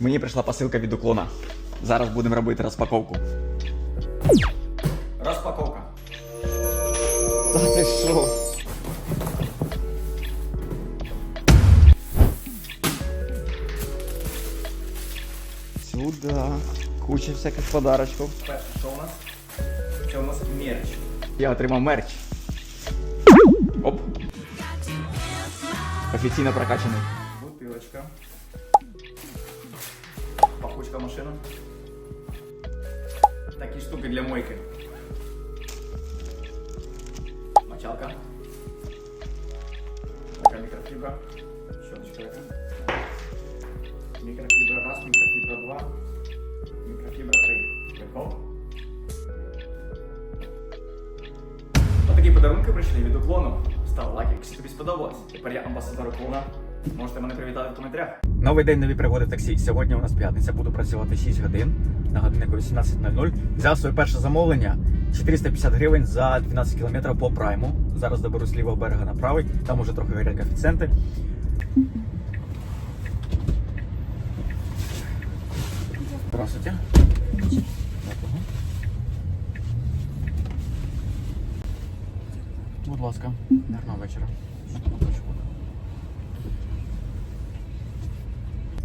Мені прийшла посилка від уклона. Зараз будемо робити розпаковку. Розпаковка. Та ти що? Сюда. Куча всяких подарочків. Перше, що у нас? Це у нас мерч. Я отримав мерч. Оп. Офіційно прокачаний. Бутилочка. Пахучка машина. Такі штуки для мойки. Мочалка. Така мікрофібра. Щоточка така. Мікрофібра раз, мікрофібра два. Мікрофібра три. Прикол. Отакі подарунки прийшли від уклону. Став лайк, якщо тобі сподобалось. Тепер я амбасадор уклона. Можете мене привітати в коментарях. Новий день нові пригоди в таксі. Сьогодні у нас п'ятниця, буду працювати 6 годин на годиннику 18.00. Взяв своє перше замовлення 450 гривень за 12 кілометрів по прайму. Зараз доберу з лівого берега на правий, там уже трохи горять коефіцієнти. Здравствуйте. Будь ласка, гарного вечора.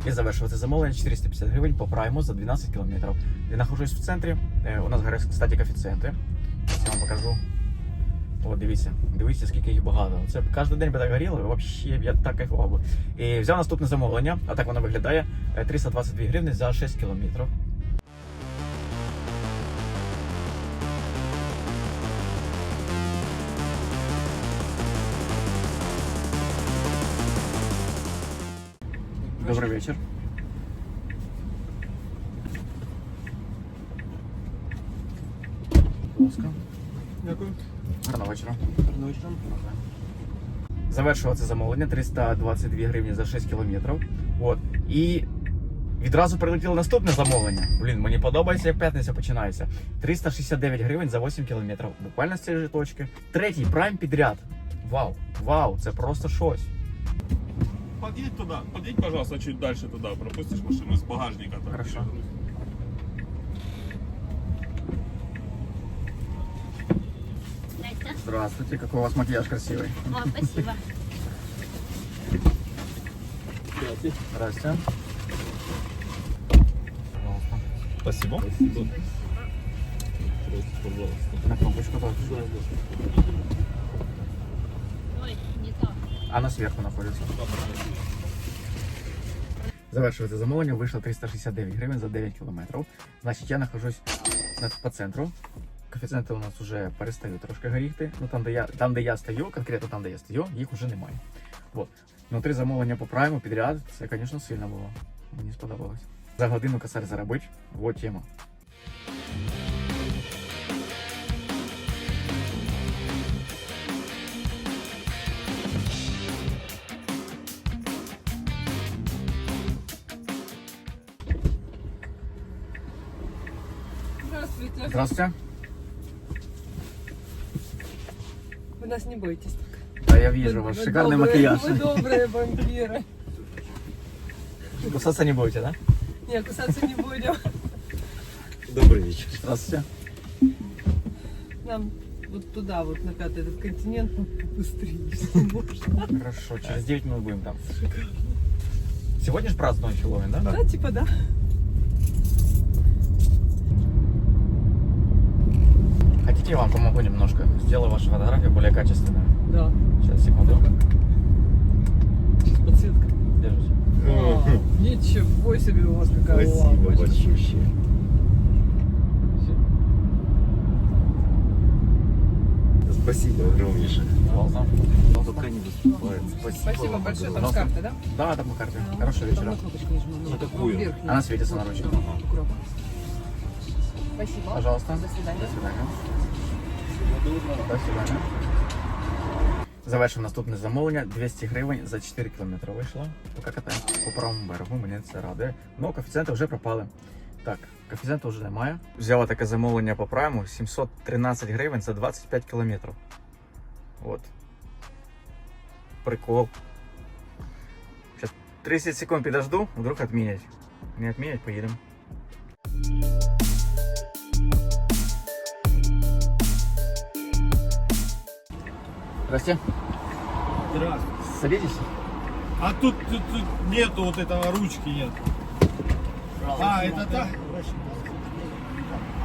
І завершувати замовлення 450 гривень по прайму за 12 кілометрів. Я нахожусь в центрі. Е, У нас горять, кстати, коефіцієнти. Я вам покажу. О, дивіться, дивіться, скільки їх багато. Це б кожен день би так горіло, взагалі я так кайфував би. І взяв наступне замовлення, а так воно виглядає. Е, 322 гривні за 6 кілометрів. Добрий вечір. Дякую. Гарного вечора. Гарного вечора. Завершував це замовлення 322 гривні за 6 кілометрів. От. І відразу прилетіло наступне замовлення. Блін, мені подобається, як п'ятниця починається. 369 гривень за 8 кілометрів. Буквально з цієї ж точки. Третій прайм підряд. Вау, вау, це просто щось. Подъедь туда, подъедь, пожалуйста, чуть дальше туда, пропустишь машину с багажника. Так, Хорошо. Здрасте. Здравствуйте, какой у вас макияж красивый. О, спасибо. Здрасте. Пожалуйста. Спасибо. Пожалуйста. На кнопочку тоже. Она сверху находится. Завершується замовлення, вийшло 369 гривень за 9 кілометрів. Значить, я нахожусь по центру. Коефіцієнти у нас вже перестають трошки горіти. Ну там, де я, там, де я стою, конкретно там, де я стою, їх вже немає. Вот. Ну, три замовлення по прайму підряд, це, звісно, сильно було. Мені сподобалось. За годину косарь заробить. Вот тема. Здравствуйте. Здравствуйте. Вы нас не бойтесь. Да, я вижу Вы- ваш вы шикарный добрые- макияж. Вы добрые вампиры. Кусаться не будете, да? Не, кусаться не будем. Добрый вечер. Здравствуйте. Нам вот туда, вот на пятый этот континент, быстрее, если можно. Хорошо, через 9 минут будем там. Сегодня же празднуем Хэллоуин, да? Да, типа да. Хотите, я вам помогу немножко? Сделаю вашу фотографию более качественную. Да. Сейчас, секунду. Подсветка. Держите. А, Ничего себе у вас какая Спасибо лампочка. большое. Спасибо огромнейшее. Пожалуйста. Только не выступает. Спасибо, Спасибо большое. Там с карты, да? Да, там на карте. Ну, Хорошего Там вечера. на кнопочку нажимаю. На какую? Она светится на Вот, ручке. да, укроп. Спасибо. Пожалуйста. До свидания. До свидання. До свидання. Завершив наступне замовлення. 200 гривень за 4 кілометри вийшло. Поки катаємося по правому берегу, мене це радує. Ну, коефіцієнти вже пропали. Так, коефіцієнту вже немає. Взяла таке замовлення по прайму 713 гривень за 25 кілометрів. От. Прикол. Сейчас 30 секунд підожду, вдруг відмінять. Не відмінять, поїдемо. Здрасте. Здравствуйте. Садитесь. А тут, тут, тут нету вот этого ручки нет. А, это так?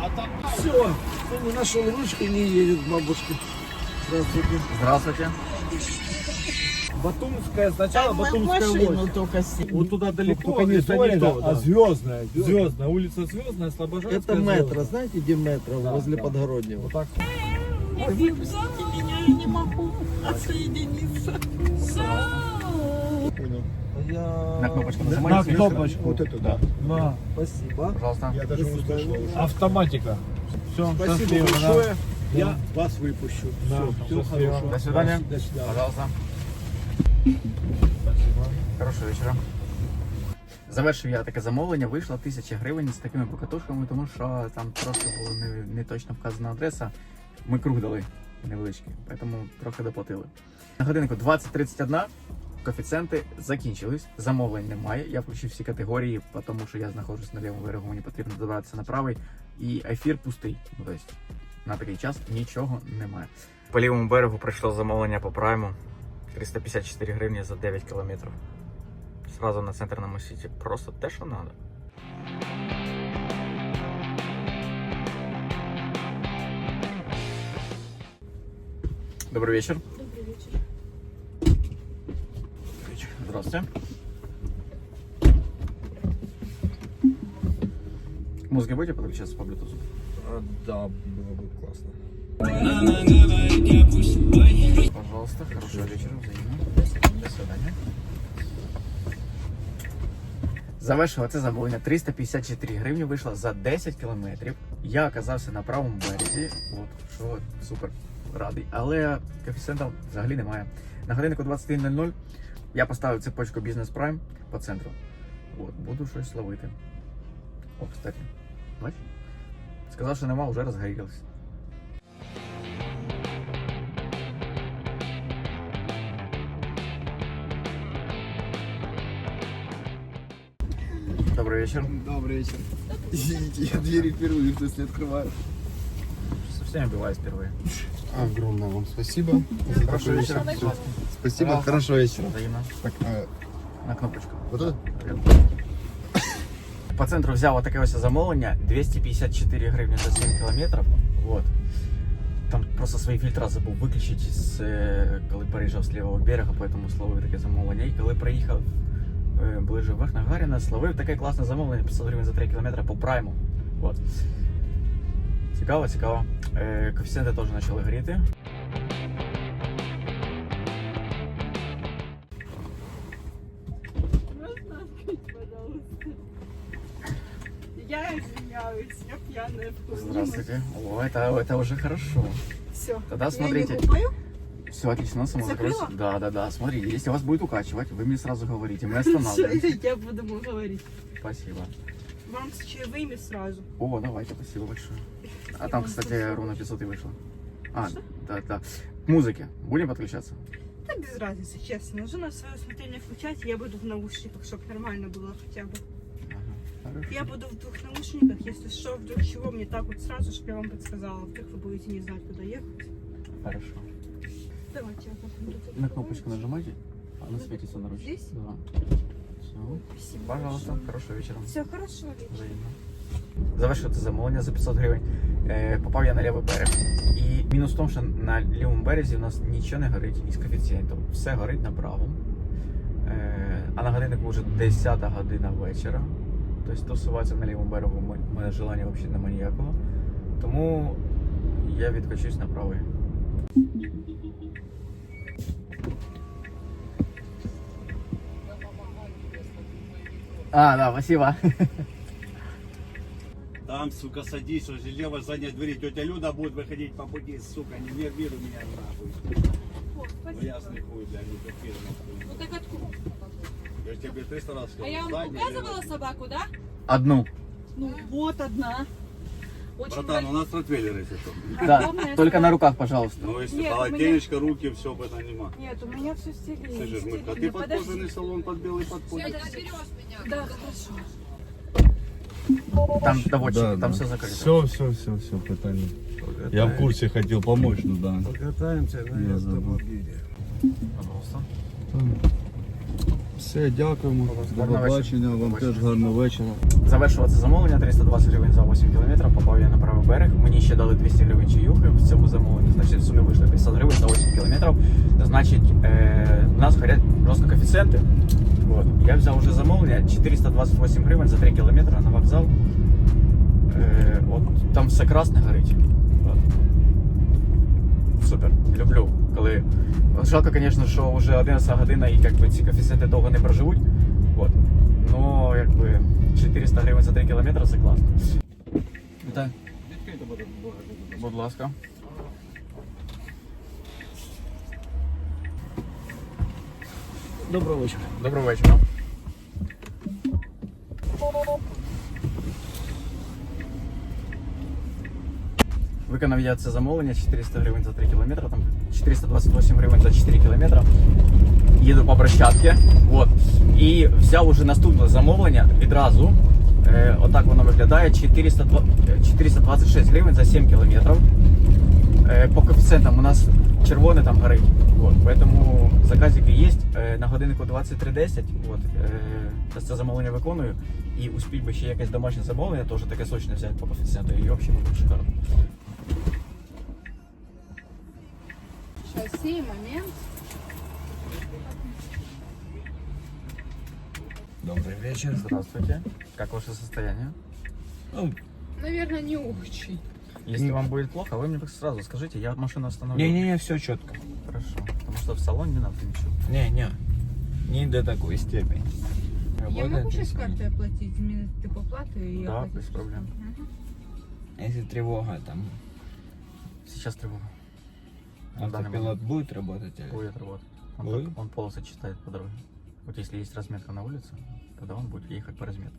А там Все, кто не нашел ручку, не едет к бабушке. Здравствуйте. Здравствуйте. Батумская, сначала Батумская лось. только сильно. Вот туда далеко, только не это Зорина, то, а а звездная. Звездная, улица Звездная, Слобожанская. Это метро, знаете, где метро? Да, возле да. Подгороднего. Вот так. Выпустите меня, я не могу отсоединиться. Понял. А Я... На кнопочку На нажимаете? кнопочку. Вот эту, да. На, Спасибо. Пожалуйста. Я даже услышал. автоматика. Все, Спасибо большое. Я Да. вас выпущу. Да, Все, всего счастливо. хорошего. До свидания. До свидания. Пожалуйста. Спасибо. Хорошого вечора. Завершив я таке замовлення, вийшло 1000 гривень з такими покатушками, тому що там просто була не, не точно вказана адреса. Ми круг дали невеличкий, тому трохи доплатили. На годинку 20.31 коефіцієнти закінчились, замовлень немає. Я включив всі категорії, тому що я знаходжусь на лівому берегу, мені потрібно добратися на правий. І ефір пустий. Тобто на такий час нічого немає. По лівому берегу прийшло замовлення по прайму 354 гривні за 9 кілометрів. Сразу на центрному сіті. Просто те, що треба. Добрый вечер. Добрий вечір. Здравствуйте. Музыки будете подключаться по Bluetooth? А, да, было бы классно. Пожалуйста, хорошего вечера, взаимно. До свидания. Завершила це замовлення. 354 гривні вийшло за 10 кілометрів. Я оказався на правому березі. От, що супер радий. Але коефіцієнта взагалі немає. На годиннику 21.00 я поставив цепочку Business Prime по центру. От, буду щось ловити. О, кстати. Бач? Сказав, що нема, вже розгорілось. Добрый вечер. Добрый вечер. Извините, я двери впервые в смысле открываю. Со всеми бывает впервые. Огромное вам спасибо. за Хорошего вечера. вечер. Спасибо, Пожалуйста. хорошего вечера. Взаимно. Так, а, На кнопочку. вот это? По центру взяв таке ось замовлення 254 гривні за 7 кілометрів. Вот. Там просто свої фільтри забув виключити, з, е, коли переїжджав з лівого берега, поэтому словив таке замовлення. І коли приїхав е, ближе вверх на Гаріна, словив таке класне замовлення 500 гривень за 3 кілометри по прайму. Вот. Цікаво, цікаво. Е, коефіцієнти теж почали горіти. Можно открыть, пожалуйста? Я извиняюсь, я пьяная в ту Здравствуйте. О, это, это уже хорошо. Все. Тогда смотрите. Я не купаю? Все отлично, само Закрыла? закрылось. Да, да, да. Смотрите, если вас будет укачивать, вы мне сразу говорите, мы Всё, останавливаемся. я буду ему говорить. Спасибо. Вам с чаевыми сразу. О, давайте, спасибо большое. А там, кстати, ровно 500 и вышло. А, да, да. К музыке. Будем подключаться? Да без разницы, честно. На свое усмотрение включать, я буду в наушниках, чтобы нормально было хотя бы. Ага. Хорошо. Я буду в двух наушниках, если что, вдруг чего, мне так вот сразу, чтобы я вам подсказала. Вдруг вы будете не знать, куда ехать. Хорошо. Давайте я. На кнопочку нажимайте, она светится на ручке. Здесь? Да. Все. Спасибо Пожалуйста, большое. хорошего вечера. Все хорошо. Взаємно. Завершив це замовлення за 500 гривень. Е, попав я на лівий берег. І мінус в тому, що на лівому березі у нас нічого не горить із коефіцієнтом. Все горить на правому. Е, а на годиннику вже 10 година вечора. Тобто тусуватися на лівому берегу в мене желання взагалі немає ніякого. Тому я відкочусь на правий. А, да, спасибо. Там, сука, садись, возле левой задней двери. Тетя Люда будет выходить по пути, сука, не нервируй меня нахуй. Ну, ясный хуй, бля, не нахуй. Ну так откуда? Я тебе 300 раз сказал. А я вам задняя показывала левая. собаку, да? Одну. Ну вот одна. Очень Братан, у нас ротвейлеры если что. Да, Огромная только на руках, пожалуйста. Ну, если Нет, у полотенечко, руки, все об этом нема. Нет, у меня все стерильно. Слышишь, мы, а стерильно. ты под Подожди. кожаный салон под белый подходишь. Да, хорошо. Там доводчики, Да, там да. все закрито. Все, все, все, все, питання. Я в курсе хотел помочь, ну да. Покатаемся на Я автомобиле. Пожалуйста. Все, дякуємо. До Гарного побачення, вам теж гарного вечора. Завершувати замовлення 320 гривень за 8 км, попав я на правий берег. Мені ще дали 200 гривень чаюхи в цьому замовленні. Значить, в сумі вийшло 50 гривень за 8 км. Значить, е, у нас горять просто коефіцієнти. От. Я взяв уже замовлення 428 гривень за 3 км на вокзал. Е, от там все красне горить. Супер, люблю. Коли жалко, звісно, що вже 11 година і якби, ці коефіцієнти довго не проживуть. От. Ну, якби 400 гривень за 3 кілометри це класно. Вітаю. Будь ласка. Доброго вечора. Доброго вечора. Виконав я це замовлення 400 гривень за 3 кілометри, там 428 гривень за 4 кілометри. Їду по брещатці. От. І взяв уже наступне замовлення відразу. Е, отак воно виглядає. 402 е, 426 гривень за 7 кілометрів. Е, по коефіцієнтам у нас червоне там горить. Вот, поэтому заказики є. Е, на годиннику 23.10. Вот, е, це замовлення виконую. І успіть би ще якесь домашнє замовлення, теж таке сочне взяти по коефіцієнту. І взагалі буде шикарно. Шасси, момент. Добрый вечер. Здравствуйте. Как ваше состояние? Ну, Наверное, не очень. Если вам будет плохо, вы мне сразу скажите, я машину остановлю. Не-не-не, все четко. Хорошо. Потому что в салон не надо ничего. Не-не, не до такой степени. Я Работает могу сейчас если- картой оплатить? Мне типа плату и я Да, без сейчас. проблем. Мгм. Если тревога там, Сейчас тревога. Автопилот будет работать или? будет работать. Он, Будет? так- он полосы читает по дороге. Вот если есть разметка на улице, тогда он будет ехать по разметке.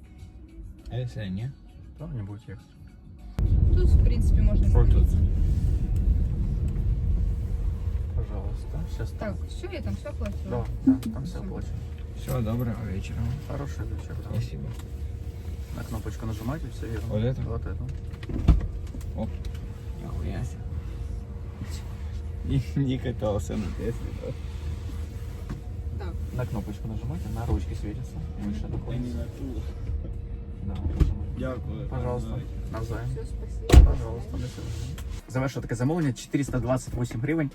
А если не? То он не будет ехать. Тут, в принципе, можно сходиться. Пожалуйста. Сейчас Так, все, я там все оплатила. Да, да, там все оплачено. Все, доброго вечера. Хороший вечер. да. Спасибо. На кнопочку нажимайте, все верно. Вот это? Вот это. Нихуя себе. Не, не катался на Тесле, да? Так, На кнопочку нажимайте, на ручке светится. Выше находится. Да. Дякую. Пожалуйста. Навзаєм. все, спасибо. Пожалуйста, свидания. Завершив таке замовлення 428 гривень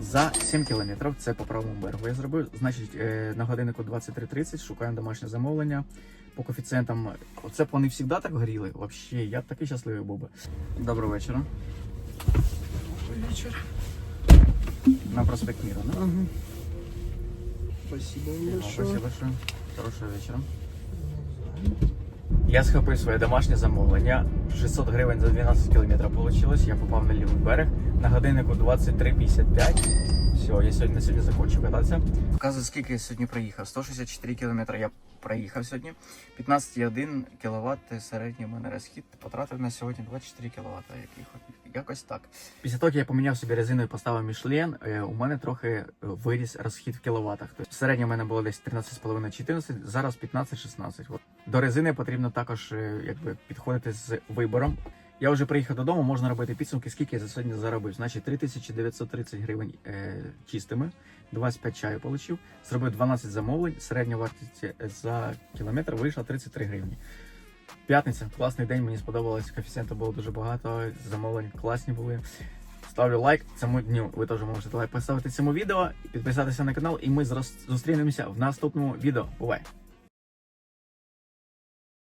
за 7 кілометрів. Це по правому берегу. Я зробив. Значить, е, на годиннику 23.30 шукаємо домашнє замовлення. По коефіцієнтам. Оце б вони завжди так горіли. Вообще, я такий щасливий був би. Доброго вечора. Вечер. На проспект Мира, да? Спасибо Ну, Спасибо большое. Хорошего вечера. Я схопив своє домашнє замовлення. 600 гривень за 12 кілометрів вийшло. Я попав на лівий берег. На годиннику 23.55. Все, я сьогодні на сьогодні закончу кататися. Показую, скільки я сьогодні проїхав. 164 кілометри я проїхав сьогодні. 15,1 кВт середній у мене розхід. Потратив на сьогодні 24 кВт. Якось так. Після того, як я поміняв собі резину і поставив Мішлен, е, у мене трохи е, виріс розхід в кіловатах. Тобто середньо у мене було десь 13,5-14, зараз 15-16. До резини потрібно також е, якби, підходити з вибором. Я вже приїхав додому, можна робити підсумки, скільки я за сьогодні заробив. Значить, 3930 гривень е, чистими, 25 чаю отримав, зробив 12 замовлень, середня вартість за кілометр вийшла 33 гривні. П'ятниця, класний день, мені сподобалось. Коефіцієнту було дуже багато, замовлень класні були. Ставлю лайк цьому дню. Ви теж можете лайк поставити цьому відео, підписатися на канал, і ми зустрінемося в наступному відео. Бувай!